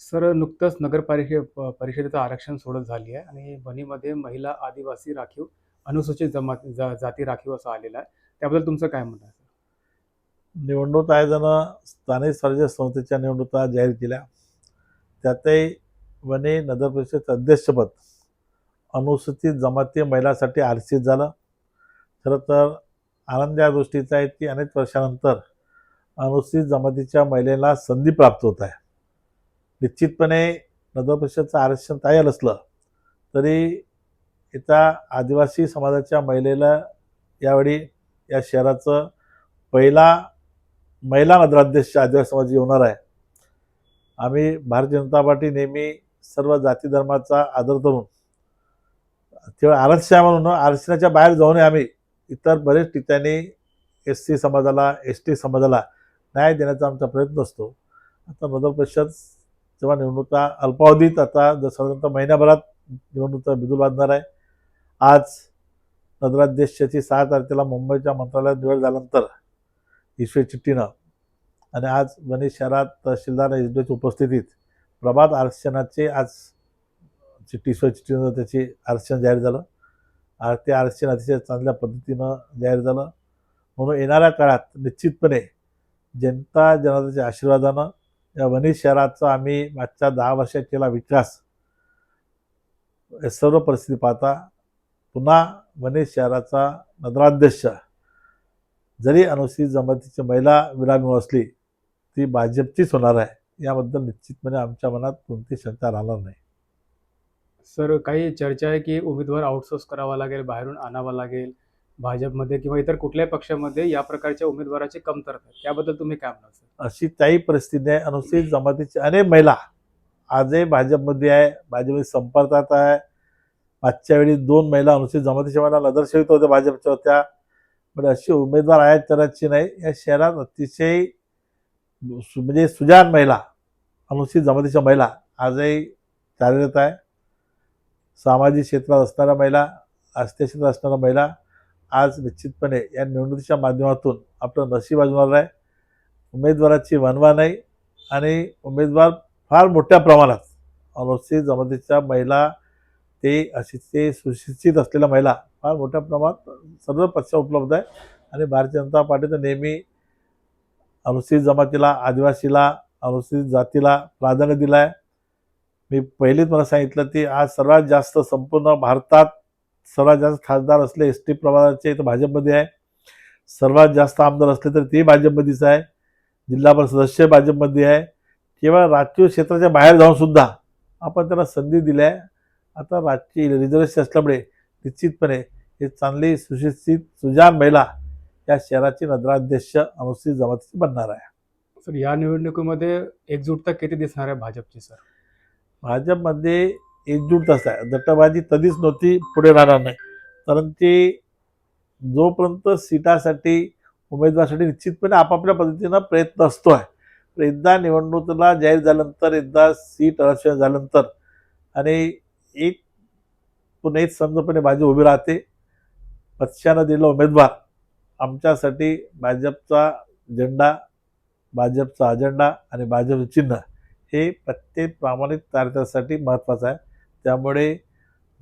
Sir नुकतंच नगरपालिके परिषदेचं आरक्षण सोडत झाली आहे आणि बनीमध्ये महिला आदिवासी राखीव अनुसूचित जमात जा जाती राखीव असं आलेलं आहे. त्याबद्दल तुमचं काय म्हणणं आहे? सर निवडणूक आयोगानं स्थानिक स्वराज्य संस्थेच्या निवडणुका जाहीर केल्या. त्यातही वने नगर परिषद अध्यक्षपद अनुसूचित जमाती महिलांसाठी आरक्षित झालं. खरं तर आनंद या गोष्टीचा आहे की अनेक वर्षानंतर अनुसूचित जमातीच्या महिलेला संधी प्राप्त होत आहे. निश्चितपणे नगर परिषदचं आरक्षण तयार असलं तरी इथं आदिवासी समाजाच्या महिलेला यावेळी या शहराचं पहिला महिला नगराध्यक्ष आदिवासी समाज होणार आहे. आम्ही भारतीय जनता पार्टी नेहमी सर्व जाती धर्माचा आदर करून तेव्हा आरक्षण म्हणून आरक्षणाच्या बाहेर जाऊनही आम्ही इतर बरेच ठिकाणी एस सी समाजाला एस टी समाजाला न्याय देण्याचा आमचा प्रयत्न असतो. आता नगर परिषद तेव्हा निवडणुका अल्पावधीत आता जर साधारणतः महिन्याभरात निवडणुका बिदूल बांधणार आहे. आज नगराध्यक्षाची सहा तारखेला मुंबईच्या मंत्रालयात निवड झाल्यानंतर ईश्वर चिठ्ठीनं आणि आज वणी शहरात तहसीलदार एसडीच्या उपस्थितीत प्रभात आरक्षणाचे आज चिठ्ठी ईश्वर चिठ्ठीनं त्याची आरक्षण जाहीर झालं. आ- ते आरक्षण अतिशय चांगल्या पद्धतीनं जाहीर झालं. म्हणून येणाऱ्या काळात निश्चितपणे जनता जनाधाच्या आशीर्वादानं या वणी शहराचा आम्ही मागच्या दहा वर्षात केला विकास. हे सर्व परिस्थिती पाहता पुन्हा वणी शहराचा नगराध्यक्ष जरी अनुसूचित जमातीची महिला विरामी असली ती भाजपचीच होणार आहे याबद्दल निश्चितपणे आमच्या मनात कोणती शंका राहणार नाही. सर काही चर्चा आहे की उमेदवार आउटसोर्स करावा लागेल बाहेरून आणावा लागेल? भाजपमध्ये किंवा इतर कुठल्याही पक्षामध्ये या प्रकारच्या उमेदवाराची कमतरता आहे त्याबद्दल तुम्ही काय म्हणाल अशी काही परिस्थिती आहे. अनुसूचित जमातीची अनेक महिला आजही भाजपमध्ये आहे. भाजपमध्ये संपर्कात आहे. मागच्या वेळी दोन महिला अनुसूचित जमातीच्या महिला नगरसेवित होत्या भाजपच्या होत्या. पण अशी उमेदवार आहेत तरची नाही. या शहरात अतिशय म्हणजे सुजान महिला अनुसूचित जमातीच्या महिला आजही कार्यरत आहे. सामाजिक क्षेत्रात असणाऱ्या महिला राष्ट्रीय क्षेत्रात असणाऱ्या महिला आज निश्चितपणे या निवडणुकीच्या माध्यमातून आपलं नशीब आजमावलं आहे. उमेदवाराची वनवा नाही आणि उमेदवार फार मोठ्या प्रमाणात अनुसूचित जमातीच्या महिला ते अशी ते सुशिक्षित असलेल्या महिला फार मोठ्या प्रमाणात सर्व पक्ष उपलब्ध आहे. आणि भारतीय जनता पार्टीनं नेहमी अनुसूचित जमातीला आदिवासीला अनुसूचित जातीला प्राधान्य दिलं आहे मी पहिलेच मला सांगितलं की आज सर्वात जास्त संपूर्ण भारतात सर्वात जास्त खासदार असले एस टी प्रभागाचे तर भाजपमध्ये आहे. सर्वात जास्त आमदार असले तर ते भाजपमध्येच आहे. जिल्हा परिषद सदस्य भाजपमध्ये आहे. केवळ राजकीय क्षेत्राच्या बाहेर जाऊन सुद्धा आपण त्यांना संधी दिली आहे. आता राजकीय रिझर्वेशन असल्यामुळे निश्चितपणे हे चांगली सुशिक्षित सुजाण महिला या शहराची नगराध्यक्ष अनुसूचित जमातीची बनणार आहे. सर या निवडणुकीमध्ये एकजुटता किती दिसणार आहे भाजपची सर? भाजपमध्ये एकजूट आहे. दटबाजी कधीच नव्हती पुढे राहणार नाही. कारण ती जोपर्यंत सीटासाठी उमेदवारासाठी निश्चितपणे आपापल्या पद्धतीनं प्रयत्न असतो आहे एकदा निवडणुकीला जाहीर झाल्यानंतर एकदा सीट आरक्षण झाल्यानंतर आणि एक पुन्हा एक समजपणे बाजी उभी राहते पक्षानं दिलेला उमेदवार आमच्यासाठी भाजपचा झेंडा भाजपचा अजेंडा आणि भाजपचं चिन्ह हे प्रत्येक प्रामाणिक कार्यकर्त्यासाठी महत्त्वाचं आहे. त्यामुळे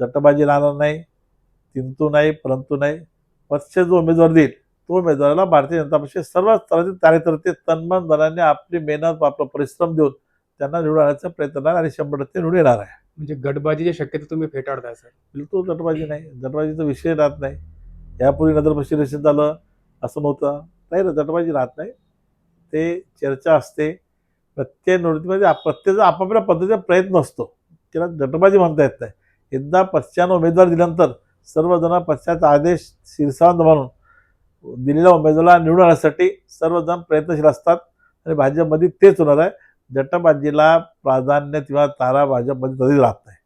जटबाजी राहणार नाही किंतु नाही परंतु नाही. पक्ष जो उमेदवार देईल तो उमेदवाराला भारतीय जनता पक्ष सर्व स्तरातील कार्यकर्ते तन्मन धनाने आपली मेहनत आपला परिश्रम देऊन त्यांना निवडून आणण्याचा प्रयत्न करणार आणि शंभर टक्के निवडून येणार आहे. म्हणजे गटबाजीची शक्यता तुम्ही फेटाळताय सर. बिलकुल जटबाजी नाही. जटबाजीचा विषय राहत नाही. यापूर्वी नगर परिषदेशन झालं असं नव्हतं. नाही रे जटबाजी राहत नाही. ते चर्चा असते. प्रत्येक निवडणुकीमध्ये आप- प्रत्येक आपापल्या पद्धतीचा प्रयत्न असतो. त्याला जटबाजी म्हणता येत नाही. एकदा पक्षानं उमेदवार दिल्यानंतर सर्वजण पक्षाचा आदेश शिरसावंत म्हणून दिलेल्या उमेदवाराला निवडून आणण्यासाठी सर्वजण प्रयत्नशील असतात आणि भाजपमध्ये तेच होणार आहे. जटबाजीला प्राधान्य किंवा तारा भाजपमध्ये कधीच राहत नाही.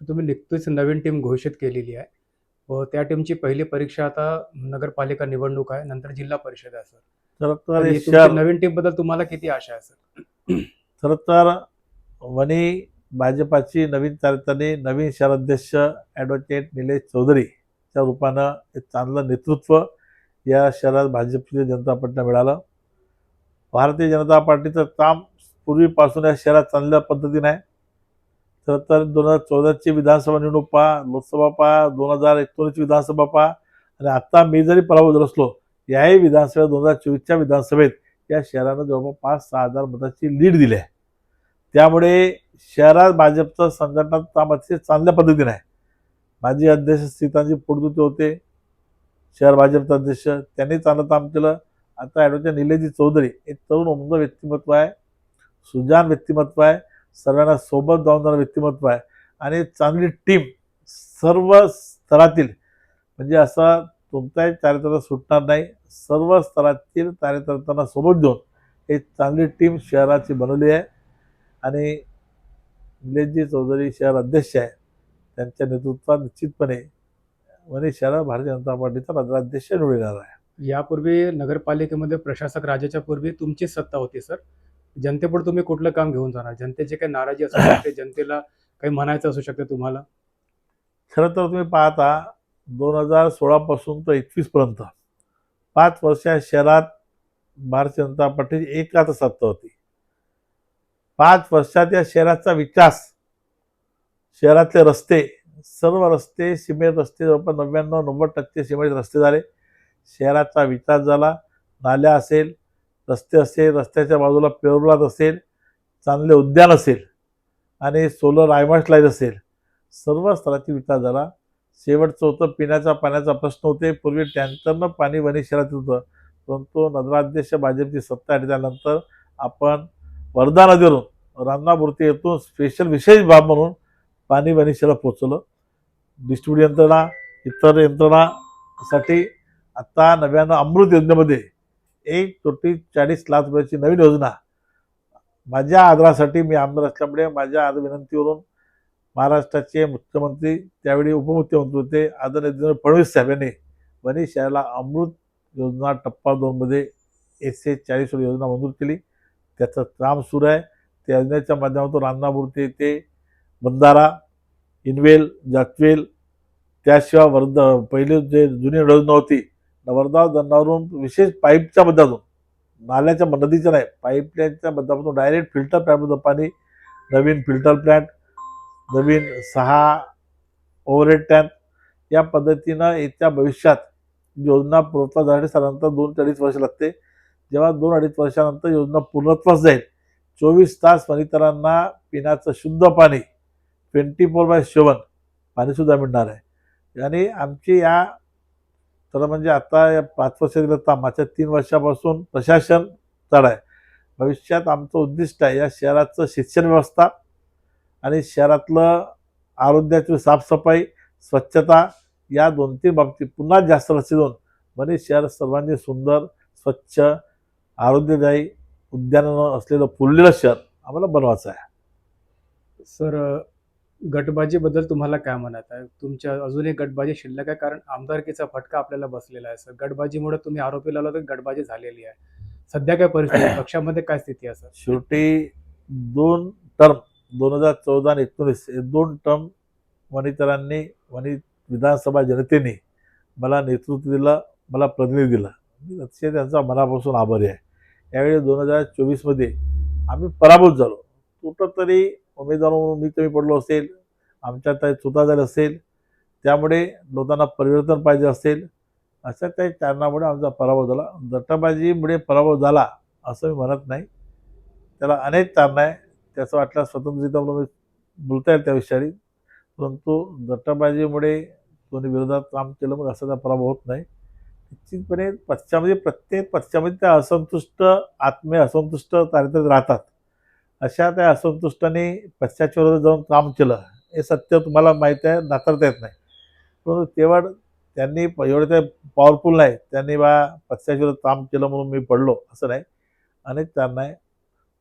तुम्ही नुकतीच नवीन टीम घोषित केलेली आहे. व त्या टीमची पहिली परीक्षा आता नगरपालिका निवडणूक आहे नंतर जिल्हा परिषद आहे सर. तर नवीन टीमबद्दल तुम्हाला किती आशा आहे सर? खरं तर वणी भाजपाची नवीन चालतानी नवीन शहराध्यक्ष ॲडव्होकेट निलेश चौधरीच्या रूपानं एक चांगलं नेतृत्व या शहरात भाजपची जनता पार्टीला मिळालं. भारतीय जनता पार्टीचं काम पूर्वीपासून या शहरात चांगल्या पद्धतीने आहे. तर तर दोन हजार चौदाची विधानसभा निवडणूक पहा लोकसभा पहा दोन हजार एकोणीसची विधानसभा पहा आणि आत्ता मी जरी पराभूत झालो असलो याही विधानसभेत दोन हजार चोवीसच्या विधानसभेत या शहरानं जवळपास पाच सहा हजार मताची लीड दिली आहे. त्यामुळे शहरात भाजपचं संघटना काम अतिशय चांगल्या पद्धतीने आहे. माजी अध्यक्ष सीताजी पुडदुते होते. शहर भाजपचे अध्यक्ष त्यांनी चांगलं काम केलं. आता ॲडव्होकेट निलेजी चौधरी एक तरुण उमद व्यक्तिमत्व आहे. सुजान व्यक्तिमत्व आहे. सर्वांना सोबत जाऊन जाणारं व्यक्तिमत्व आहे. आणि चांगली टीम सर्व स्तरातील म्हणजे असा कोणताही कार्यकर्ता सुटणार नाही. सर्व स्तरातील कार्यकर्त्यांना सोबत घेऊन एक चांगली टीम शहराची बनवली आहे. आणि निलेशजी चौधरी शहर अध्यक्ष आहे त्यांच्या नेतृत्वात निश्चितपणे वणी शहरात भारतीय जनता पार्टीचा नगराध्यक्ष निवडून येणार आहे. यापूर्वी नगरपालिकेमध्ये प्रशासक राजाच्या पूर्वी तुमची सत्ता होती सर. जनतेपुढे तुम्ही कुठलं काम घेऊन जाणार? जनतेची काही नाराजी असू शकते जनतेला काही म्हणायचं असू शकते तुम्हाला? खरं तर तुम्ही पाहता दोन हजार सोळापासून तर एकवीसपर्यंत पाच वर्ष या शहरात भारतीय जनता पार्टीची एकाच सत्ता होती. पाच वर्षात या शहराचा विकास. शहरातले रस्ते सर्व रस्ते सिमेंट रस्ते जवळपास नव्याण्णव नव्वद टक्के सिमेंट रस्ते झाले. शहराचा विकास झाला नाल्या असेल रस्ते असेल रस्त्याच्या बाजूला पेरुलात असेल चांगले उद्यान असेल आणि सोलर आयमास लाइट असेल सर्व स्तराची विकास झाला. शेवटचं होतं पिण्याचा पाण्याचा प्रश्न होते. पूर्वी टँकरनं पाणी वणी शहरात होतं. परंतु नगराध्यक्ष भाजपची सत्ता त्यानंतर आपण वर्धा नदीवरून रामनापूर्ती येथून स्पेशल विशेष बाब म्हणून पाणी वणी पोचवलं डिस्ट्रीब्युट यंत्रणा इतर यंत्रणासाठी आत्ता नव्यानं अमृत योजनेमध्ये एक कोटी चाळीस लाख रुपयाची नवीन योजना माझ्या आदरासाठी मी आमदार असल्यामुळे माझ्या आद विनंतीवरून महाराष्ट्राचे मुख्यमंत्री त्यावेळी उपमुख्यमंत्री होते आदरणीय देवेंद्र फडणवीस साहेब यांनी वणी शहराला अमृत योजना टप्पा दोनमध्ये एकशे चाळीस योजना मंजूर केली. त्याचं काम सुरू आहे. त्या योजनेच्या माध्यमातून रामनापूर्ती येथे बंधारा इनवेल जाचवेल त्याशिवाय वर्ध पहिले जे जुनी योजना होती वर्धा धरणावरून विशेष पाईपच्या मध्यातून नाल्याच्या नदीच्या नाही पाईपलाईनच्या माध्यमातून डायरेक्ट फिल्टर प्लॅन्टमधून पाणी नवीन फिल्टर प्लॅन्ट नवीन सहा ओव्हरहेड टँक या पद्धतीनं येत्या भविष्यात योजना पूर्णत्वास झाल्यासाठी साधारणतः दोन ते अडीच वर्ष लागते. जेव्हा दोन अडीच वर्षानंतर योजना पूर्णत्वास जाईल चोवीस तास वनितरांना पिण्याचं शुद्ध पाणी ट्वेंटी फोर बाय सेवन पाणीसुद्धा मिळणार आहे. आणि आमची या तर म्हणजे आता या पाच वर्ष गेलं तर मागच्या तीन वर्षापासून प्रशासन चढ आहे. भविष्यात आमचं उद्दिष्ट आहे या शहराचं शिक्षण व्यवस्था आणि शहरातलं आरोग्याची साफसफाई स्वच्छता या दोन तीन बाबतीत पुन्हा जास्त लक्ष देऊन म्हणजे शहर सर्वांनी सुंदर स्वच्छ आरोग्यदायी उद्यानं असलेलं फुललेलं शहर आम्हाला बनवायचं आहे. सर गटबाजीबद्दल तुम्हाला काय म्हणत आहे? तुमच्या अजूनही गटबाजी शिल्लक आहे कारण आमदारकीचा फटका आपल्याला बसलेला आहे. सर गटबाजीमुळे तुम्ही आरोपी लावला तर गटबाजी झालेली आहे. सध्या काय परिस्थिती? पक्षामध्ये काय स्थिती आहे सर? शेवटी दोन टर्म दोन हजार चौदा आणि एकोणीस हे दोन टर्म वनितरांनी वनी विधानसभा जनतेने मला नेतृत्व दिलं मला प्रतिनिधी दिलं. मी अतिशय त्यांचा मनापासून आभारी आहे. यावेळी दोन हजार चोवीसमध्ये आम्ही पराभूत झालो. कुठंतरी उमेदवार म्हणून मी कमी पडलो असेल आमच्यात काही चुका झाली असेल त्यामुळे लोकांना परिवर्तन पाहिजे असेल अशा काही कारणामुळे आमचा पराभव झाला. दटाबाजीमुळे पराभव झाला असं मी म्हणत नाही. त्याला अनेक कारणं आहे त्याचं वाटलं स्वतंत्ररित्या मला बोलता येईल त्या विषयाने. परंतु दट्टाबाजीमुळे कोणी विरोधात काम केलं मग असा त्या पराभव होत नाही. निश्चितपणे पक्षामध्ये प्रत्येक पक्षामध्ये त्या असंतुष्ट आत्मे असंतुष्ट कार्यकर्ते राहतात. अशा त्या असंतुष्टाने पक्षाच्या विरोधात जाऊन काम केलं. हे सत्य तुम्हाला माहीत आहे नाकारता येत नाही. परंतु तेव्हा त्यांनी प- एवढे ते पॉवरफुल नाही. त्यांनी बा पक्षाच्या विरोधात काम केलं म्हणून मी पडलो असं नाही. अनेक त्यांना आहे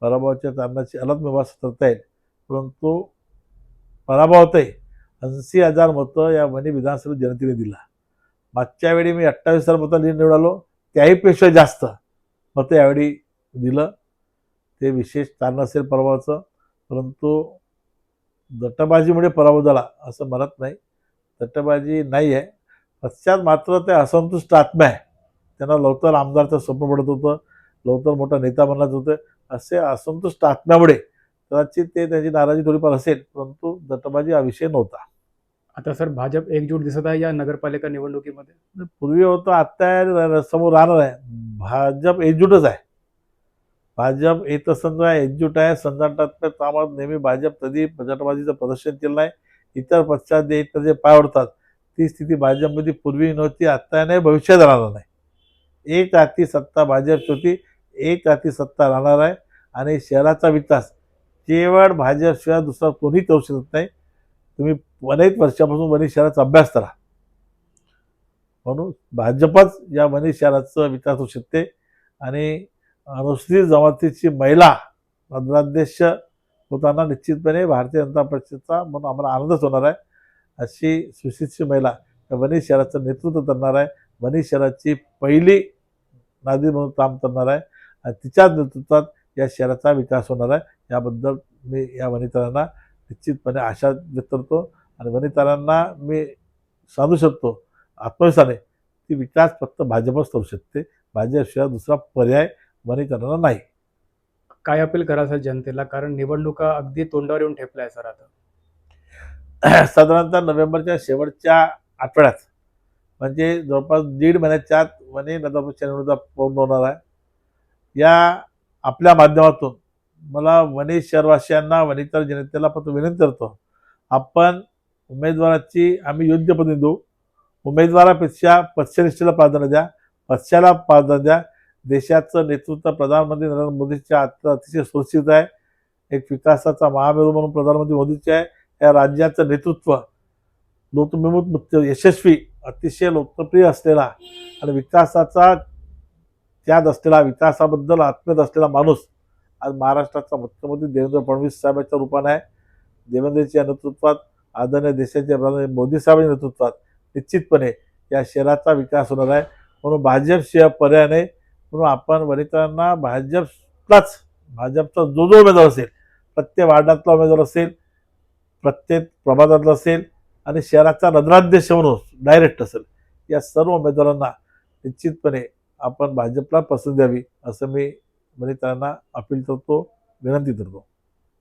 पराभवाच्या कारणाची अलग मी वास करता येईल. परंतु पराभवतही ऐंशी हजार मतं या वणी विधानसभेत जनतेने दिला. मागच्या वेळी मी अठ्ठावीस हजार मतं निवडालो आलो त्याहीपेक्षा जास्त मतं यावेळी दिलं. ते विशेष कारण असेल पराभवाचं परंतु दट्टबाजीमुळे पराभव झाला असं म्हणत नाही. दट्टबाजी नाही आहे पश्चात मात्र ते असंतुष्ट आत्म्या आहे. त्यांना लवकर आमदारचं स्वप्न पडत होतं लवकर मोठा नेता बनलाच होतं. असे असंतुष्ट आत्म्यामुळे कदाचित ते त्याची नाराजी थोडीफार असेल परंतु दटबाजी हा विषय नव्हता. आता सर भाजप एकजूट दिसत आहे या नगरपालिका निवडणुकीमध्ये? पूर्वी होतं आता समोर राहणार आहे. भाजप एकजूटच आहे. भाजप एकसंघ आहे एकजूट आहे. संघटनात्मक कामात नेहमी भाजप कधी गटबाजीचं प्रदर्शन केलं नाही. इतर पक्षात जे इतर जे पाय ओढतात ती स्थिती भाजपमध्ये पूर्वी नव्हती आत्ता नाही भविष्यात राहणार नाही. एक हाती सत्ता भाजपची होती एक हाती सत्ता राहणार आहे. आणि शहराचा विकास केवळ भाजपशिवाय दुसरा कोणी करू शकत नाही. तुम्ही अनेक वर्षापासून वणी शहराचा अभ्यास करा. म्हणून भाजपच या वणी शहराचा विकास होऊ शकते. आणि अनुसूचित जमातीची महिला नगराध्यक्ष होताना निश्चितपणे भारतीय जनता पक्षाचा म्हणून आम्हाला आनंदच होणार आहे. अशी सुशिक्षित महिला या वणी शहराचं नेतृत्व करणार आहे. वणी शहराची पहिली नादी म्हणून काम करणार आहे. आणि तिच्याच नेतृत्वात या शहराचा विकास होणार आहे. याबद्दल मी या वनितांना निश्चितपणे आशा व्यक्त करतो आणि वनितांना मी सांगू शकतो आत्मविश्वासाने की विकास फक्त भाजपच करू शकते. भाजपशिवाय दुसरा पर्याय वनितांना नाही. काय अपील करा सर जनतेला? कारण निवडणुका अगदी तोंडावर येऊन ठेपल्या आहे सर आता. साधारणतः नोव्हेंबरच्या शेवटच्या आठवड्यात म्हणजे जवळपास दीड महिन्याच्या आत वनी नगरपरिषद निवडणुका पूर्ण होणार आहे. या आपल्या माध्यमातून मला वणी शहरवासियांना वणीतर जनतेला फक्त विनंती करतो आपण उमेदवाराची आम्ही योग्य पद्धती देऊ. उमेदवारापेक्षा पक्षनिष्ठेला प्राधान्य द्या पक्षाला प्राधान्य द्या. देशाचं नेतृत्व प्रधानमंत्री नरेंद्र मोदीच्या आता अतिशय सुरक्षित आहे. एक विकासाचा महामेरू म्हणून प्रधानमंत्री मोदीचे आहे. या राज्याचं नेतृत्व लोकविमुक्त मुक्त यशस्वी अतिशय लोकप्रिय असलेला आणि विकासाचा त्याग असलेला विकासाबद्दल आत्म्यत असलेला माणूस आज महाराष्ट्राचा मुख्यमंत्री देवेंद्र फडणवीस साहेबांच्या रूपाने आहे. देवेंद्रच्या नेतृत्वात आदरणीय देशाचे प्रधान मोदी साहेबांच्या नेतृत्वात निश्चितपणे या शहराचा विकास होणार आहे. म्हणून भाजपशिवाय पर्याय नाही. म्हणून आपण वरिष्ठांना भाजपलाच भाजपचा जो जो उमेदवार असेल प्रत्येक वार्डातला उमेदवार असेल प्रत्येक प्रभागातला असेल आणि शहराचा नगराध्यक्ष म्हणून डायरेक्ट असेल या सर्व उमेदवारांना निश्चितपणे आपण भाजपला पसंत द्यावी असं मी म्हणजे वनितांना अपील करतो विनंती करतो.